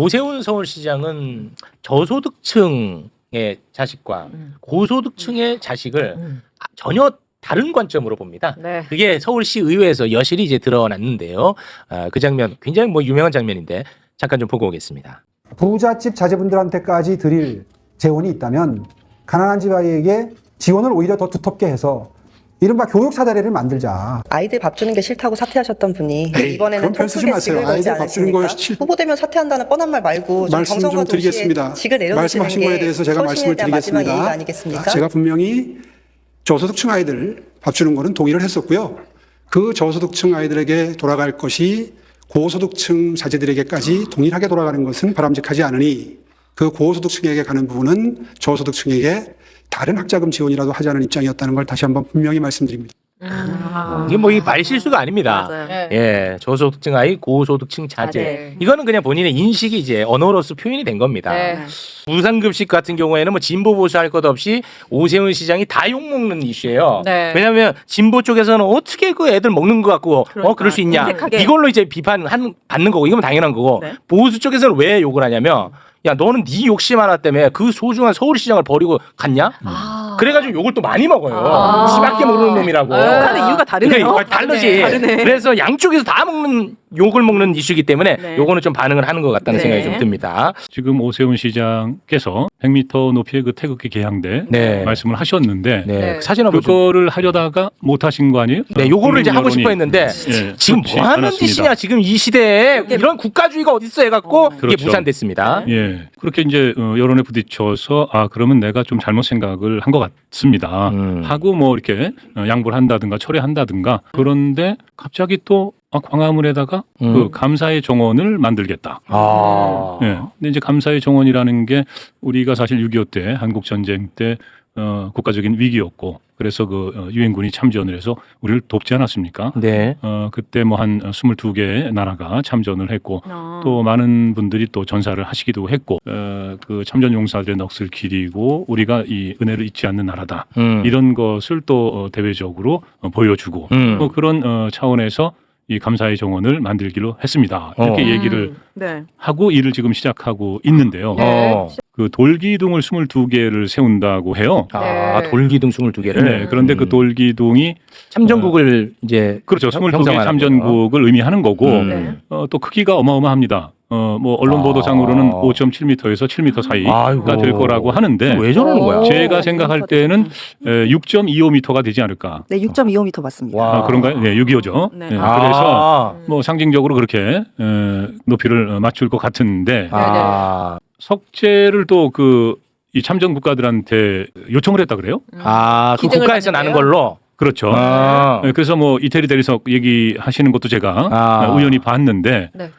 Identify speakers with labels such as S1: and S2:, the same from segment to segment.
S1: 오세훈 서울시장은 저소득층의 자식과
S2: 음.
S1: 고소득층의 자식을
S2: 음.
S1: 아, 전혀 다른 관점으로 봅니다.
S2: 네.
S1: 그게 서울시 의회에서 여실히 이제 드러났는데요. 아, 그 장면 굉장히 뭐 유명한 장면인데 잠깐 좀 보고 오겠습니다.
S3: 부잣집 자제분들한테까지 드릴 재원이 있다면 가난한 집 아이에게 지원을 오히려 더 두텁게 해서 이른바 교육 사다리를 만들자.
S4: 아이들 밥 주는 게 싫다고 사퇴하셨던 분이
S5: 에이,
S4: 이번에는
S5: 그런 표현 쓰지
S4: 통크게
S5: 마세요.
S4: 직을 걸지
S5: 아이들 밥 주는 거
S4: 않으십니까?
S5: 싫-
S4: 후보되면 사퇴한다는 뻔한 말 말고 좀
S5: 말씀
S4: 정성과
S5: 좀 드리겠습니다.
S4: 동시에 직을 내려놓으시는
S5: 말씀하신
S4: 게
S5: 거에 대해서 제가
S4: 서울시민에
S5: 말씀을
S4: 대한 마지막
S5: 드리겠습니다.
S4: 예의가 아니겠습니까?
S5: 제가 분명히 저소득층 아이들 밥 주는 거는 동의를 했었고요. 그 저소득층 아이들에게 돌아갈 것이 고소득층 자제들에게까지 동일하게 돌아가는 것은 바람직하지 않으니 그 고소득층에게 가는 부분은 저소득층에게 다른 학자금 지원이라도 하자는 입장이었다는 걸 다시 한번 분명히 말씀드립니다.
S1: 이게 뭐 이 말실수가 아닙니다.
S2: 맞아요.
S1: 예, 저소득층 아이, 고소득층 자제.
S2: 자제.
S1: 이거는 그냥 본인의 인식이 이제 언어로서 표현이 된 겁니다.
S2: 네.
S1: 무상급식 같은 경우에는 뭐 진보 보수 할 것 없이 오세훈 시장이 다 욕먹는 이슈예요.
S2: 네.
S1: 왜냐하면 진보 쪽에서는 어떻게 그 애들 먹는 것 같고 어
S2: 그러니까,
S1: 그럴 수 있냐
S2: 인색하게.
S1: 이걸로 이제 비판 한 받는 거고 이건 당연한 거고
S2: 네.
S1: 보수 쪽에서는 왜 욕을 하냐면 야 너는 네 욕심 하나 때문에 그 소중한 서울시장을 버리고 갔냐?
S2: 아.
S1: 그래가지고 욕을 또 많이 먹어요.
S2: 아.
S1: 씨밖에 모르는 놈이라고.
S2: 아, 욕하는 이유가 다르네요.
S1: 그러니까 다르지.
S2: 다르네.
S1: 그래서 양쪽에서 다 먹는 욕을 먹는 이슈이기 때문에
S2: 네.
S1: 요거는 좀 반응을 하는 것 같다는
S2: 네.
S1: 생각이 좀 듭니다.
S6: 지금 오세훈 시장께서 100m 높이의 그 태극기 개항대
S1: 네.
S6: 말씀을 하셨는데
S1: 네.
S2: 네.
S1: 사진 한번 좀.
S6: 그거를 하려다가 못 하신 거 아니에요?
S1: 네, 요거를 이제 하고
S6: 국민
S1: 싶어 했는데
S6: 예,
S1: 지금 뭐 하는
S6: 않았습니다.
S1: 짓이냐 지금 이 시대에 이런 국가주의가 어딨어 해갖고 이게
S6: 그렇죠.
S1: 무산됐습니다.
S6: 예, 그렇게 이제 어, 여론에 부딪혀서 아 그러면 내가 좀 잘못 생각을 한 것 같습니다.
S1: 음.
S6: 하고 뭐 이렇게 어, 양보를 한다든가 철회한다든가 그런데 갑자기 또 아, 광화문에다가
S1: 음.
S6: 그 감사의 정원을 만들겠다.
S1: 아.
S6: 예. 근데 이제 감사의 정원이라는 게 우리가 사실 6.25 때 한국 전쟁 때 어, 국가적인 위기였고 그래서 그 어, 유엔군이 참전을 해서 우리를 돕지 않았습니까?
S1: 네.
S6: 어, 그때 뭐 한 22개의 나라가 참전을 했고
S2: 아.
S6: 또 많은 분들이 또 전사를 하시기도 했고 어, 그 참전 용사들의 넋을 기리고 우리가 이 은혜를 잊지 않는 나라다
S1: 음.
S6: 이런 것을 또 어, 대외적으로 어, 보여주고
S1: 음.
S6: 뭐 그런 어, 차원에서 이 감사의 정원을 만들기로 했습니다 이렇게
S1: 어.
S6: 얘기를
S2: 네.
S6: 하고 일을 지금 시작하고 있는데요
S2: 네.
S1: 어.
S6: 그 돌기둥을 22개를 세운다고 해요
S1: 아,
S2: 네.
S1: 돌기둥 22개를.
S6: 네, 그런데 그 돌기둥이
S1: 참전국을 이제
S6: 그렇죠 22개
S1: 형성하는
S6: 참전국을 의미하는 거고
S1: 음.
S2: 네.
S6: 어, 또 크기가 어마어마합니다. 어, 뭐 언론
S1: 아.
S6: 보도상으로는 5.7m에서 7m 사이가
S1: 아이고.
S6: 될 거라고 하는데
S1: 왜 저러는 거야?
S2: 오.
S6: 제가 생각할 때는 6.25m가 되지 않을까.
S4: 네, 6.25m 맞습니다.
S1: 와.
S6: 아, 그런가요? 네, 6.25죠.
S2: 네.
S6: 네,
S1: 아.
S6: 그래서 뭐 상징적으로 그렇게 에, 높이를 어, 맞출 것 같은데
S1: 아.
S6: 석재를 또 그 이 참전 국가들한테 요청을 했다 그래요?
S1: 아, 그
S2: 기증을
S1: 국가에서 나는
S2: 받는데요?
S1: 걸로.
S6: 그렇죠.
S1: 아.
S6: 네, 그래서 뭐 이태리 대리석 얘기하시는 것도 제가
S1: 아.
S6: 어, 우연히 봤는데
S2: 네.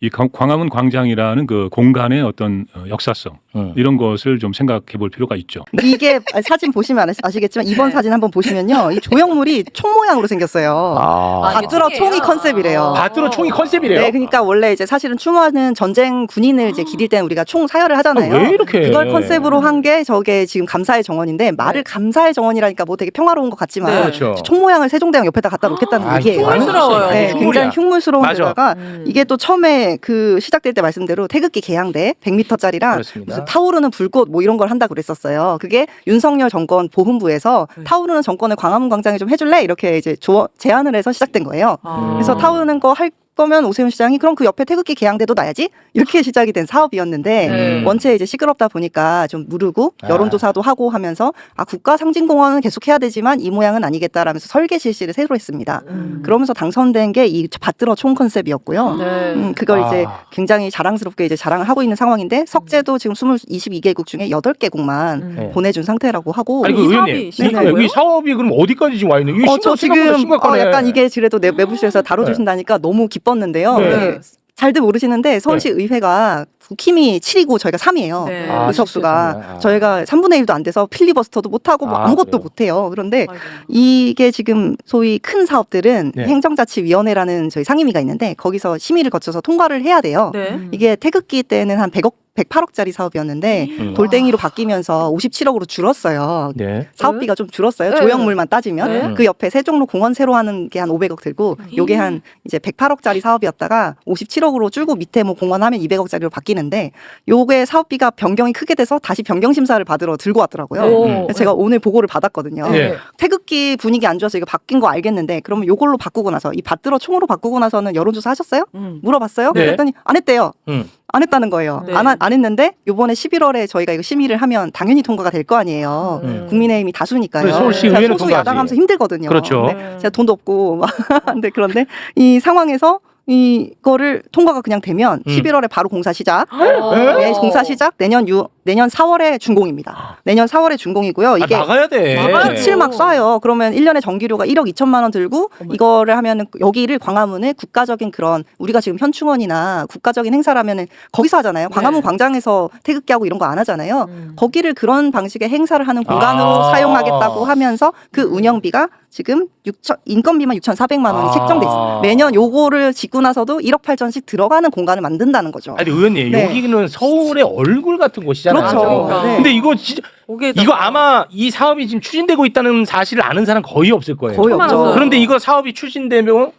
S6: 이 광- 광화문 광장이라는 그 공간의 어떤 어, 역사성
S1: 음.
S6: 이런 것을 좀 생각해 볼 필요가 있죠.
S4: 이게 사진 보시면 아시- 아시겠지만 이번
S2: 네.
S4: 사진 한번 보시면요. 이 조형물이 총 모양으로 생겼어요.
S1: 아.
S2: 아, 이게
S4: 받들어
S2: 총이에요?
S4: 총이 컨셉이래요.
S1: 바트로 총이 컨셉이래요.
S4: 네, 그러니까 원래 이제 사실은 추모하는 전쟁 군인을 이제 기릴 때는 우리가 총 사열을 하잖아요.
S1: 아, 왜 이렇게 해?
S4: 그걸 컨셉으로 한 게 저게 지금 감사의 정원인데 말을 감사의 정원이라니까 뭐 되게 평화로운 것 같지만
S2: 네.
S1: 그렇죠.
S4: 총 모양을 세종대왕 옆에다 갖다 놓겠다는
S1: 아,
S4: 얘기예요.
S2: 흉물스러워요.
S4: 네,
S1: 흉물이야.
S4: 굉장히 흉물스러운
S1: 맞아.
S4: 데다가
S2: 음.
S4: 이게 또 처음에 그 시작될 때 말씀대로 태극기 개항대 100m짜리랑
S1: 그렇습니다.
S4: 무슨 타오르는 불꽃 뭐 이런 걸 한다 그랬었어요. 그게 윤석열 정권 보훈부에서
S2: 네.
S4: 타오르는 정권을 광화문 광장에 좀 해줄래 이렇게 이제 조, 제안을 해서 시작된 거예요.
S2: 아.
S4: 그래서 타오르는 거 할 거면 오세훈 시장이 그럼 그 옆에 태극기 개항대도 놔야지 이렇게 시작이 된 사업이었는데
S2: 네.
S4: 원체 이제 시끄럽다 보니까 좀 무르고
S1: 아.
S4: 여론조사도 하고 하면서 아 국가 상징공원은 계속 해야 되지만 이 모양은 아니겠다라면서 설계 실시를 새로 했습니다.
S2: 음.
S4: 그러면서 당선된 게 이 받들어 총 컨셉이었고요.
S2: 네.
S4: 음, 그걸
S1: 아.
S4: 이제 굉장히 자랑스럽게 이제 자랑을 하고 있는 상황인데 석재도 지금 20, 22개국 중에 8개국만
S2: 음.
S1: 네.
S4: 보내준 상태라고 하고
S1: 아니
S2: 그이
S1: 의원님,
S2: 사업이
S1: 이,
S2: 심각하고요?
S1: 이 사업이 그럼 어디까지 지금 와 있는? 이거
S4: 어, 저
S1: 심각-
S4: 지금
S1: 심각하네.
S4: 어, 약간 이게 그래도 내 매부쇼에서 다뤄주신다니까 너무 기 뻤는데요.
S1: 네.
S4: 네. 잘들 모르시는데 서울시 의회가 국힘이 7이고 저희가 3이에요.
S2: 네.
S1: 아,
S4: 의석수가
S1: 실제로요? 아.
S4: 저희가 3분의 1도 안 돼서 필리버스터도 못 하고 뭐
S1: 아,
S4: 아무것도
S1: 그래요?
S4: 못 해요. 그런데
S2: 아이고.
S4: 이게 지금 소위 큰 사업들은
S1: 네.
S4: 행정자치위원회라는 저희 상임위가 있는데 거기서 심의를 거쳐서 통과를 해야 돼요.
S2: 네.
S4: 이게 태극기 때는 한 100억 108억짜리 사업이었는데
S1: 음.
S4: 돌덩이로 바뀌면서 57억으로 줄었어요.
S1: 네.
S4: 사업비가 좀 줄었어요.
S2: 네.
S4: 조형물만 따지면
S2: 네.
S4: 그 옆에 세종로 공원 새로 하는 게 한 500억 들고 요게 한 이제 108억짜리 사업이었다가 57억으로 줄고 밑에 뭐 공원 하면 200억짜리로 바뀌는데 요게 사업비가 변경이 크게 돼서 다시 변경 심사를 받으러 들고 왔더라고요.
S2: 오.
S4: 그래서 제가 오늘 보고를 받았거든요.
S1: 네.
S4: 태극기 분위기 안 좋아서 이거 바뀐 거 알겠는데 그러면 요걸로 바꾸고 나서 이 받들어 총으로 바꾸고 나서는 여론조사 하셨어요?
S2: 음.
S4: 물어봤어요?
S1: 네.
S4: 그랬더니 안 했대요.
S1: 음.
S4: 안 했다는 거예요.
S2: 네.
S4: 안, 하- 안 했는데 요번에 11월에 저희가 이거 심의를 하면 당연히 통과가 될 거 아니에요.
S1: 음.
S4: 국민의힘이 다수니까요.
S1: 그래, 서울시
S4: 제가
S1: 의회는
S4: 소수
S1: 통과하지.
S4: 야당하면서 힘들거든요.
S1: 그렇죠.
S4: 네. 제가 돈도 없고 막 근데 그런데 이 상황에서 이거를 통과가 그냥 되면
S1: 음.
S4: 11월에 바로 공사 시작.
S2: 어.
S4: 네, 공사 시작 내년 6 내년 4월에 준공입니다. 내년 4월에 준공이고요. 이게
S1: 아, 막아야 돼.
S4: 빛을 막 쏴요. 그러면 1년에 전기료가 1억 2천만 원 들고 이거를 하면은 여기를 광화문에 국가적인 그런 우리가 지금 현충원이나 국가적인 행사라면은 거기서 하잖아요. 광화문
S2: 네.
S4: 광장에서 태극기하고 이런 거 안 하잖아요.
S2: 음.
S4: 거기를 그런 방식의 행사를 하는 공간으로
S1: 아.
S4: 사용하겠다고 하면서 그 운영비가 지금 6천 인건비만 6,400만 원이
S1: 아.
S4: 책정돼 있어요. 매년 요거를 짓고 나서도 1억 8천씩 들어가는 공간을 만든다는 거죠.
S1: 아니 의원님
S4: 네.
S1: 여기는 서울의 얼굴 같은 곳이잖아요.
S4: 그렇죠.
S2: 그러니까.
S4: 네.
S1: 근데 이거 진짜
S2: 거기에다가
S1: 이거 아마 이 사업이 지금 추진되고 있다는 사실을 아는 사람 거의 없을 거예요.
S4: 거의 없죠.
S1: 그런데 이거 사업이 추진되면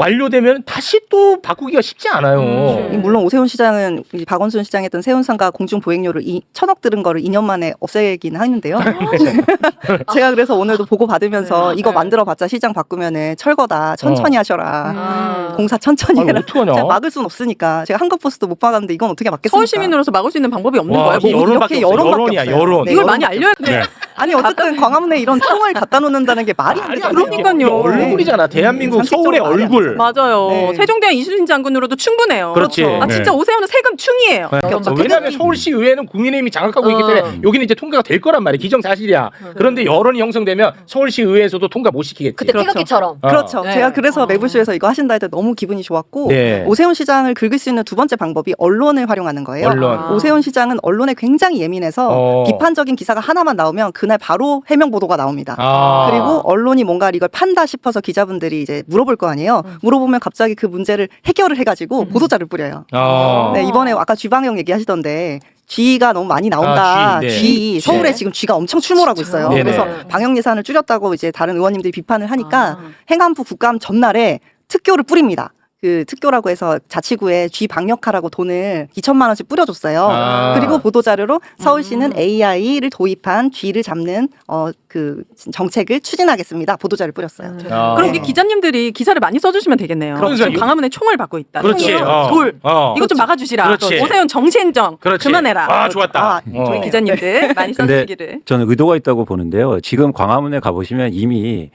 S1: 완료되면 다시 또 바꾸기가 쉽지 않아요.
S2: 음.
S4: 이 물론 오세훈 시장은 이 박원순 시장이 했던 세운상가 공중 보행료를 이 천억 들은 거를 2년 만에 없애긴 하는데요. 제가 그래서 오늘도 보고 받으면서
S2: 네.
S4: 이거
S2: 네.
S4: 만들어봤자 시장 바꾸면은 철거다 천천히 하셔라.
S2: 아.
S4: 공사 천천히
S1: 아니
S4: 해라.
S1: 어떡하냐.
S4: 제가 막을 순 없으니까 제가 한국버스도 못 막았는데 이건 어떻게 막겠습니까?
S2: 서울 시민으로서 막을 수 있는 방법이 없는
S1: 와,
S2: 거예요. 이뭐
S1: 여론밖에
S4: 이렇게
S1: 없어.
S4: 여론밖에
S1: 여론이야
S4: 없어요.
S1: 여론.
S4: 네,
S2: 이걸
S4: 여론
S2: 많이 알려야 돼.
S6: 네.
S4: 아니 어쨌든 광화문에 이런 총을 갖다 놓는다는 게 말이 안
S1: 아니,
S4: 되잖아요.
S2: 그러니까요.
S1: 얼굴이잖아. 대한민국
S4: 상식적으로
S1: 서울의 얼굴.
S2: 맞아요.
S4: 네.
S2: 세종대왕 이순신 장군으로도 충분해요.
S1: 그렇지.
S2: 아 진짜
S6: 네.
S2: 오세훈은 세금 충이에요.
S1: 네.
S2: 그러니까
S1: 왜냐하면 서울시 의회는 국민의힘이 장악하고 있기
S2: 어.
S1: 때문에 여기는 이제 통과가 될 거란 말이야. 기정사실이야. 그런데 여론이 형성되면 서울시 의회에서도 통과 못 시키겠지.
S7: 그때
S2: 그렇죠.
S7: 태극기처럼.
S1: 어.
S4: 그렇죠.
S2: 네.
S4: 제가 그래서
S2: 어.
S4: 매부쇼에서 이거 하신다 할 때 너무 기분이 좋았고
S1: 네.
S4: 오세훈 시장을 긁을 수 있는 두 번째 방법이 언론을 활용하는 거예요.
S1: 언론.
S2: 아.
S4: 오세훈 시장은 언론에 굉장히 예민해서
S1: 어.
S4: 비판적인 기사가 하나만 나오면 그날 바로 해명 보도가 나옵니다.
S1: 아.
S4: 그리고 언론이 뭔가 이걸 판다 싶어서 기자분들이 이제 물어볼 거 아니에요.
S2: 음.
S4: 물어보면 갑자기 그 문제를 해결을 해가지고 보도자를 뿌려요.
S1: 아.
S4: 네, 이번에 아까 쥐방역 얘기하시던데 쥐가 너무 많이 나온다.
S1: 아, 쥐, 네.
S4: 쥐, 서울에
S2: 네.
S4: 지금 쥐가 엄청 출몰하고 있어요.
S1: 네네.
S4: 그래서 방역 예산을 줄였다고 이제 다른 의원님들이 비판을 하니까
S2: 아.
S4: 행안부 국감 전날에 특교를 뿌립니다. 그 특교라고 해서 자치구에 쥐 방역하라고 돈을 2천만 원씩 뿌려줬어요.
S1: 아.
S4: 그리고 보도 자료로 서울시는
S2: 음.
S4: AI를 도입한 쥐를 잡는 어 그 정책을 추진하겠습니다. 보도 자료 뿌렸어요.
S1: 아.
S2: 그럼 우리 기자님들이 기사를 많이 써주시면 되겠네요.
S1: 그러니까
S2: 지금
S1: 요-
S2: 광화문에 총을 받고 있다.
S1: 그렇지.
S2: 총으로
S1: 어.
S2: 돌.
S1: 어.
S2: 이것 좀 막아주시라.
S1: 그렇지.
S2: 오세훈 정치행정
S1: 그렇지.
S2: 그만해라.
S1: 아 좋았다.
S4: 아,
S1: 어.
S2: 저희 기자님들 많이
S8: 근데
S2: 써주시기를.
S8: 저는 의도가 있다고 보는데요. 지금 광화문에 가보시면 이미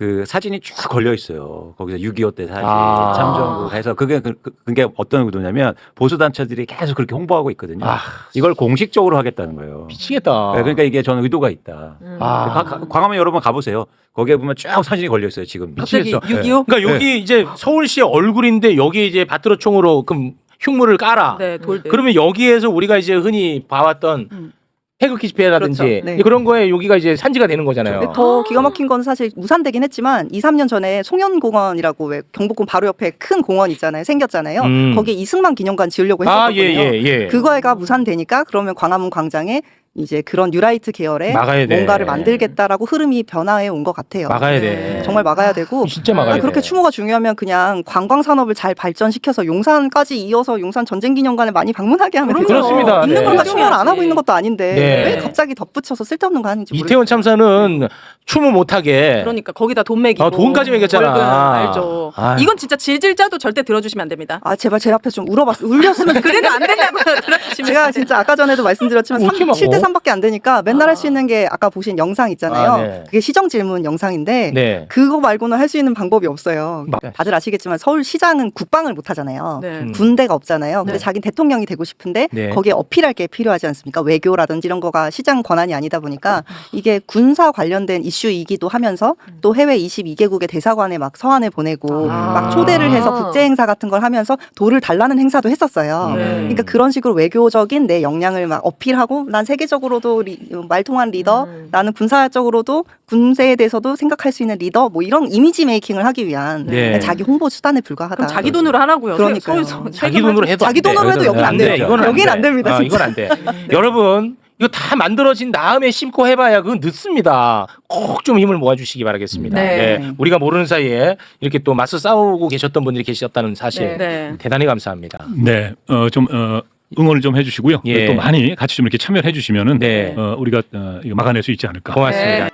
S8: 그 사진이 쭉 걸려 있어요. 거기서 6.25 때 사진,
S1: 아.
S8: 참전국 해서 그게 그, 그- 그게 어떤 의도냐면 보수 단체들이 계속 그렇게 홍보하고 있거든요.
S1: 아.
S8: 이걸 공식적으로 하겠다는 거예요.
S1: 미치겠다.
S8: 네, 그러니까 이게 저는 의도가 있다.
S1: 아.
S8: 가- 가- 광화문 여러분 가보세요. 거기에 보면 쭉 사진이 걸려 있어요. 지금.
S2: 갑자기
S1: 미치겠어.
S2: 6.25?
S1: 그러니까 여기 이제 서울시의 얼굴인데 여기 이제 바트로 총으로 그럼 흉물을 깔아.
S2: 네, 돌들.
S1: 그러면 여기에서 우리가 이제 흔히 봐왔던
S2: 음.
S1: 태극기 집회라든지
S4: 그렇죠. 네.
S1: 그런 거에 여기가 이제 산지가 되는 거잖아요.
S4: 근데 더 기가 막힌 건 사실 무산되긴 했지만 2, 3년 전에 송년공원이라고 왜 경복궁 바로 옆에 큰 공원 있잖아요. 생겼잖아요.
S1: 음.
S4: 거기에 이승만 기념관 지으려고
S1: 아,
S4: 했었거든요.
S1: 예, 예, 예.
S4: 그거가 무산되니까 그러면 광화문 광장에 이제 그런 뉴라이트 계열의
S1: 막아야 돼.
S4: 뭔가를 만들겠다라고 흐름이 변화해 온 것 같아요.
S1: 막아야
S2: 네.
S1: 돼.
S4: 정말 막아야 되고
S1: 진짜 막아야
S4: 아,
S1: 돼.
S4: 그렇게 추모가 중요하면 그냥 관광 산업을 잘 발전시켜서 용산까지 이어서 용산 전쟁 기념관을 많이 방문하게 하면. 되죠.
S1: 그렇습니다.
S2: 있는
S1: 네.
S2: 걸
S4: 우리가 추모를 안 하고. 있는 것도 아닌데
S1: 네.
S4: 왜 갑자기 덧붙여서 쓸데없는 거 하는지 모르겠어요.
S1: 이태원 참사는 추모 못하게
S2: 그러니까 거기다 돈 매기고.
S1: 아, 돈까지 매겼잖아.
S2: 알죠.
S1: 아유.
S2: 이건 진짜 질질 짜도 절대 들어주시면 안 됩니다.
S4: 아 제발 제 앞에 좀 울어봤 울렸으면
S2: 그래도 안 된다고요. 들어주시면.
S4: 제가 진짜 아까 전에도 말씀드렸지만
S1: 어떻게
S4: 3,
S1: 막 어?
S4: 7대 3밖에 안 되니까 맨날
S2: 아.
S4: 할수 있는 게 아까 보신 영상 있잖아요.
S1: 아, 네.
S4: 그게 시정 질문 영상인데
S1: 네.
S4: 그거 말고는 할 수 있는 방법이 없어요.
S1: 막-
S4: 다들 아시겠지만 서울시장은 국방을 못 하잖아요.
S2: 네.
S1: 음.
S4: 군대가 없잖아요. 근데
S2: 네.
S4: 자기는 대통령이 되고 싶은데
S1: 네.
S4: 거기에 어필할 게 필요하지 않습니까? 외교라든지 이런 거가 시장 권한이 아니다 보니까 이게 군사 관련된 이슈이기도 하면서 또 해외 22개국의 대사관에 막 서한을 보내고
S2: 아.
S4: 막 초대를 해서 국제 행사 같은 걸 하면서 돌을 달라는 행사도 했었어요.
S2: 네.
S4: 그러니까 그런 식으로 외교적인 내 역량을 막 어필하고 난 세계 적 사회적으로도 리- 말 통한 리더,
S2: 음.
S4: 나는 군사적으로도 군세에 대해서도 생각할 수 있는 리더, 뭐 이런 이미지 메이킹을 하기 위한
S1: 네.
S4: 자기 홍보 수단에 불과하다.
S2: 그럼 자기 돈으로 하라고요.
S4: 그러니까요.
S2: 서울-
S1: 자기 돈으로 해도
S4: 자기. 돈으로 해도 여긴 안
S1: 돼.
S4: 되죠.
S1: 이건
S4: 여긴
S1: 돼.
S4: 안 됩니다,
S1: 아. 이건 안 돼. 여러분 이거 다 만들어진 다음에 심고 해봐야 그건 늦습니다. 꼭 좀 힘을 모아주시기 바라겠습니다.
S2: 네.
S1: 네. 우리가 모르는 사이에 이렇게 또 맞서 싸우고 계셨던 분들이 계셨다는 사실
S2: 네.
S1: 대단히 감사합니다.
S6: 네, 어, 좀 어, 응원을 좀 해주시고요.
S1: 예.
S6: 또 많이 같이 좀 이렇게 참여를 해주시면은
S1: 네.
S6: 어, 우리가 어, 이거 막아낼 수 있지 않을까.
S1: 고맙습니다.